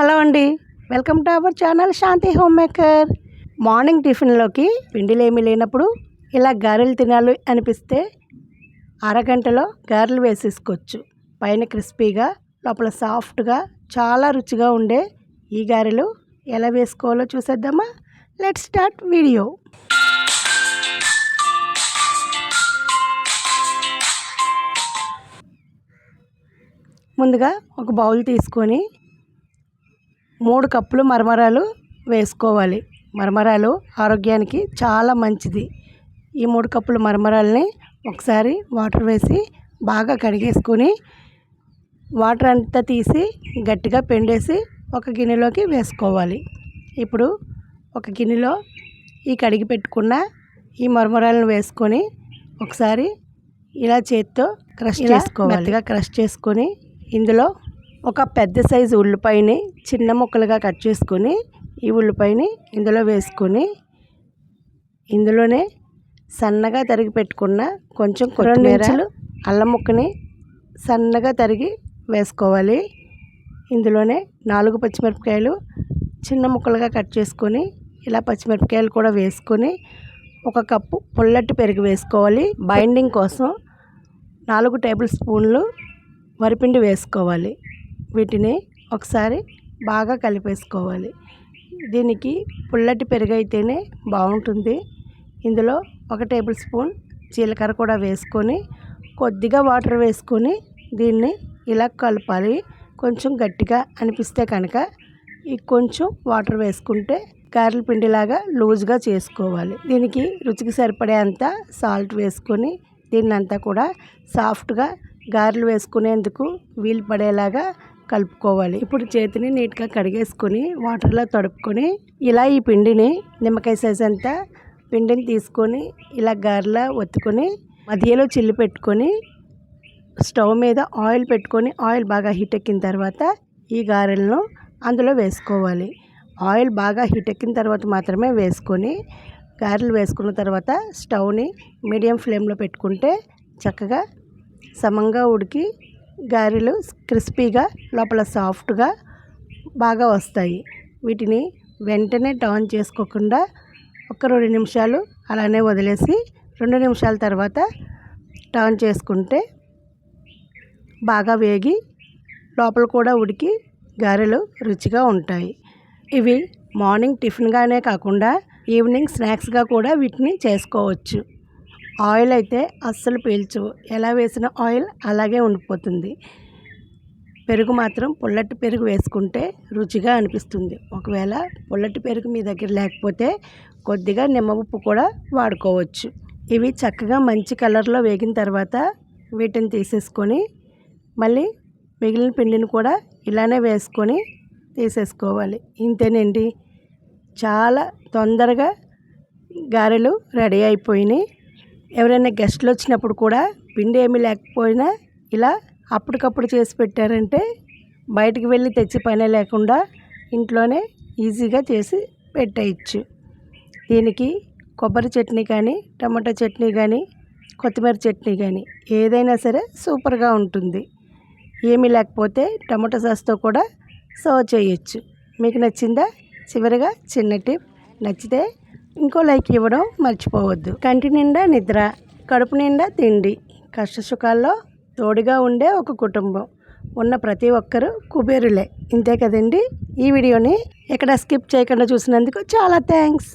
Hello అండి. Welcome to our channel Shanti home maker. Morning టిఫిన్లోకి పిండిలు ఏమీ లేనప్పుడు ఇలా గారెలు తినాలి అనిపిస్తే అరగంటలో గారెలు వేసేసుకోవచ్చు. పైన క్రిస్పీగా లోపల సాఫ్ట్గా చాలా రుచిగా ఉండే ఈ గారెలు ఎలా వేసుకోవాలో చూసేద్దామా? Let start video. ముందుగా ఒక బౌల్ తీసుకొని మూడు కప్పులు మరమరాలు వేసుకోవాలి. మరమరాలు ఆరోగ్యానికి చాలా మంచిది. ఈ మూడు కప్పుల మరమరాలని ఒకసారి వాటర్ వేసి బాగా కడిగేసుకొని వాటర్ అంతా తీసి గట్టిగా పెండేసి ఒక గిన్నెలోకి వేసుకోవాలి. ఇప్పుడు ఒక గిన్నెలో ఈ కడిగి పెట్టుకున్న ఈ మరమరాలను వేసుకొని ఒకసారి ఇలా చేత్తో క్రష్ చేసుకోవాలి. మెత్తగా క్రష్ చేసుకొని ఇందులో ఒక పెద్ద సైజు ఉల్లిపాయని చిన్న ముక్కలుగా కట్ చేసుకొని ఈ ఉల్లిపాయని ఇందులో వేసుకొని ఇందులోనే సన్నగా తరిగి పెట్టుకున్న కొంచెం కొత్తిమీర అల్లం ముక్కని సన్నగా తరిగి వేసుకోవాలి. ఇందులోనే నాలుగు పచ్చిమిరపకాయలు చిన్న ముక్కలుగా కట్ చేసుకొని ఇలా పచ్చిమిరపకాయలు కూడా వేసుకొని ఒక కప్పు పుల్లటి పెరుగు వేసుకోవాలి. బైండింగ్ కోసం నాలుగు టేబుల్ స్పూన్లు వరిపిండి వేసుకోవాలి. వీటిని ఒకసారి బాగా కలిపేసుకోవాలి. దీనికి పుల్లటి పెరుగు అయితేనే బాగుంటుంది. ఇందులో ఒక టేబుల్ స్పూన్ జీలకర్ర కూడా వేసుకొని కొద్దిగా వాటర్ వేసుకొని దీన్ని ఇలా కలపాలి. కొంచెం గట్టిగా అనిపిస్తే కనుక ఈ కొంచెం వాటర్ వేసుకుంటే గారెల పిండిలాగా లూజ్గా చేసుకోవాలి. దీనికి రుచికి సరిపడే అంత సాల్ట్ వేసుకొని దీన్ని అంతా కూడా సాఫ్ట్గా గారెలు వేసుకునేందుకు వీలు పడేలాగా కలుపుకోవాలి. ఇప్పుడు చేతిని నీట్గా కడిగేసుకొని వాటర్లో తడుపుకొని ఇలా ఈ పిండిని నిమ్మకాయ సైజ్ అంతా పిండిని తీసుకొని ఇలా గారెలా ఒత్తుకొని మధ్యలో చిల్లి పెట్టుకొని స్టవ్ మీద ఆయిల్ పెట్టుకొని ఆయిల్ బాగా హీట్ ఎక్కిన తర్వాత ఈ గారెలను అందులో వేసుకోవాలి. ఆయిల్ బాగా హీట్ ఎక్కిన తర్వాత మాత్రమే వేసుకొని గారెలు వేసుకున్న తర్వాత స్టవ్ని మీడియం ఫ్లేమ్లో పెట్టుకుంటే చక్కగా సమంగా ఉడికి గారెలు క్రిస్పీగా లోపల సాఫ్ట్గా బాగా వస్తాయి. వీటిని వెంటనే టర్న్ చేసుకోకుండా ఒక రెండు నిమిషాలు అలానే వదిలేసి రెండు నిమిషాల తర్వాత టర్న్ చేసుకుంటే బాగా వేగి లోపల కూడా ఉడికి గారెలు రుచిగా ఉంటాయి. ఇవి మార్నింగ్ టిఫిన్గానే కాకుండా ఈవినింగ్ స్నాక్స్గా కూడా వీటిని చేసుకోవచ్చు. ఆయిల్ అయితే అస్సలు పీల్చు ఎలా వేసిన ఆయిల్ అలాగే ఉండిపోతుంది. పెరుగు మాత్రం పుల్లటి పెరుగు వేసుకుంటే రుచిగా అనిపిస్తుంది. ఒకవేళ పుల్లటి పెరుగు మీ దగ్గర లేకపోతే కొద్దిగా నిమ్మ ఉప్పు కూడా వాడుకోవచ్చు. ఇవి చక్కగా మంచి కలర్లో వేగిన తర్వాత వీటిని తీసేసుకొని మళ్ళీ మిగిలిన పిండిని కూడా ఇలానే వేసుకొని తీసేసుకోవాలి. ఇంతేనండి. చాలా తొందరగా గారెలు రెడీ అయిపోయినాయి. ఎవరైనా గెస్ట్లు వచ్చినప్పుడు కూడా పిండి ఏమీ లేకపోయినా ఇలా అప్పటికప్పుడు చేసి పెట్టారంటే బయటికి వెళ్ళి తెచ్చి పనే లేకుండా ఇంట్లోనే ఈజీగా చేసి పెట్టేయచ్చు. దీనికి కొబ్బరి చట్నీ కానీ టమాటా చట్నీ కానీ కొత్తిమీర చట్నీ కానీ ఏదైనా సరే సూపర్గా ఉంటుంది. ఏమీ లేకపోతే టమాటో సాస్తో కూడా సర్వ్ చేయొచ్చు. మీకు నచ్చిందా? చివరిగా చిన్న టిప్ నచ్చితే ఇంకో లైక్ ఇవ్వడం మర్చిపోవద్దు. కంటి నిండా నిద్ర కడుపు నిండా తిండి కష్టసుఖాల్లో తోడుగా ఉండే ఒక కుటుంబం ఉన్న ప్రతి ఒక్కరూ కుబేరులే. ఇంతే కదండి? ఈ వీడియోని ఎక్కడ స్కిప్ చేయకుండా చూసినందుకు చాలా థ్యాంక్స్.